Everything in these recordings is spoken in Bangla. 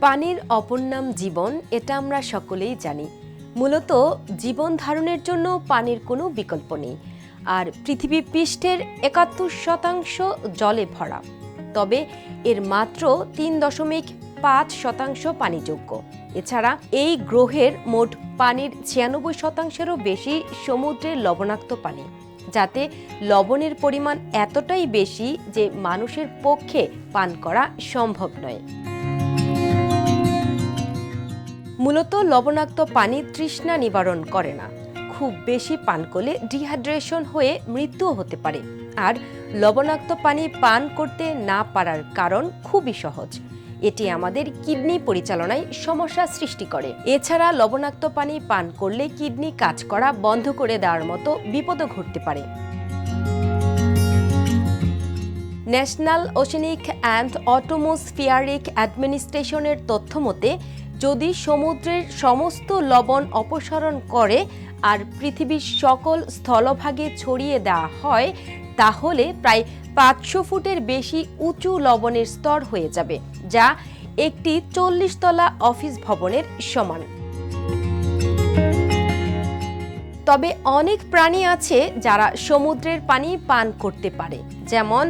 পানির অপর নাম জীবন, এটা আমরা সকলেই জানি। মূলত জীবন ধারণের জন্য পানির কোনো বিকল্প নেই। আর পৃথিবী পৃষ্ঠের একাত্তর শতাংশ জলে ভরা। তবে এর মাত্র তিন দশমিক পাঁচ শতাংশ পানিযোগ্য। এছাড়া এই গ্রহের মোট পানির ছিয়ানব্বই শতাংশেরও বেশি সমুদ্রের লবণাক্ত পানি। যাতে লবণের পরিমাণ এতটাই বেশি যে মানুষের পক্ষে পান করা সম্ভব নয়। মূলত লবণাক্ত পানি তৃষ্ণা নিবারণ করে না। খুব বেশি পান করলে ডিহাইড্রেশন হয়ে মৃত্যুও হতে পারে। আর লবণাক্ত পানি পান করতে না পারার কারণ খুবই সহজ। এটি আমাদের কিডনি পরিচালনায় সমস্যা সৃষ্টি করে। এছাড়া লবণাক্ত পানি পান করলে কিডনি কাজ করা বন্ধ করে দেওয়ার মতো বিপদও ঘটতে পারে। ন্যাশনাল ওশেনিক অ্যান্ড অটোমোসফিয়ারিক অ্যাডমিনিস্ট্রেশনের তথ্য মতে যদি সমুদ্রের সমস্ত লবণ অপসারণ করে আর পৃথিবীর সকল স্থলভাগে ছড়িয়ে দেওয়া হয়, তাহলে প্রায় পাঁচশো ফুটের বেশি উঁচু লবণের স্তর হয়ে যাবে, যা একটি চল্লিশ তলা অফিস ভবনের সমান। তবে অনেক প্রাণী আছে যারা সমুদ্রের পানি পান করতে পারে, যেমন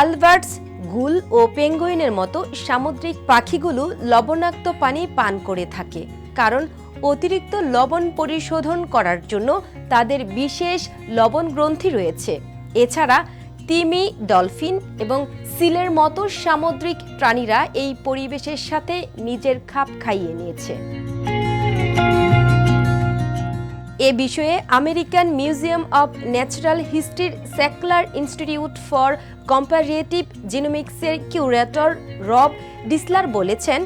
আলবার্টস গুল ও পেঙ্গুইনের মতো সামুদ্রিক পাখিগুলো লবণাক্ত পানি পান করে থাকে, কারণ অতিরিক্ত লবণ পরিশোধন করার জন্য তাদের বিশেষ লবণ গ্রন্থি রয়েছে। এছাড়া তিমি, ডলফিন এবং সিলের মতো সামুদ্রিক প্রাণীরা এই পরিবেশের সাথে নিজের খাপ খাইয়ে নিয়েছে। বিষয়ে আমেরিকান মিউজিয়াম অব ন্যাচারাল হিস্ট্রির সেকুলার ইনস্টিটিউট ফর কম্পারেটিভ জিনোমিক্সের কিউরেটর রব ডিসলার বলেছেন,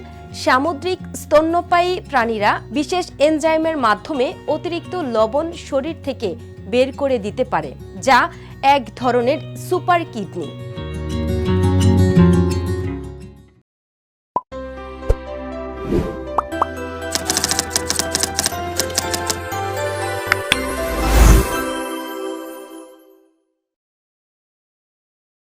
সামুদ্রিক স্তন্যপায়ী প্রাণীরা বিশেষ এনজাইমের মাধ্যমে অতিরিক্ত লবণ শরীর থেকে বের করে দিতে পারে, যা এক ধরনের সুপার কিডনি।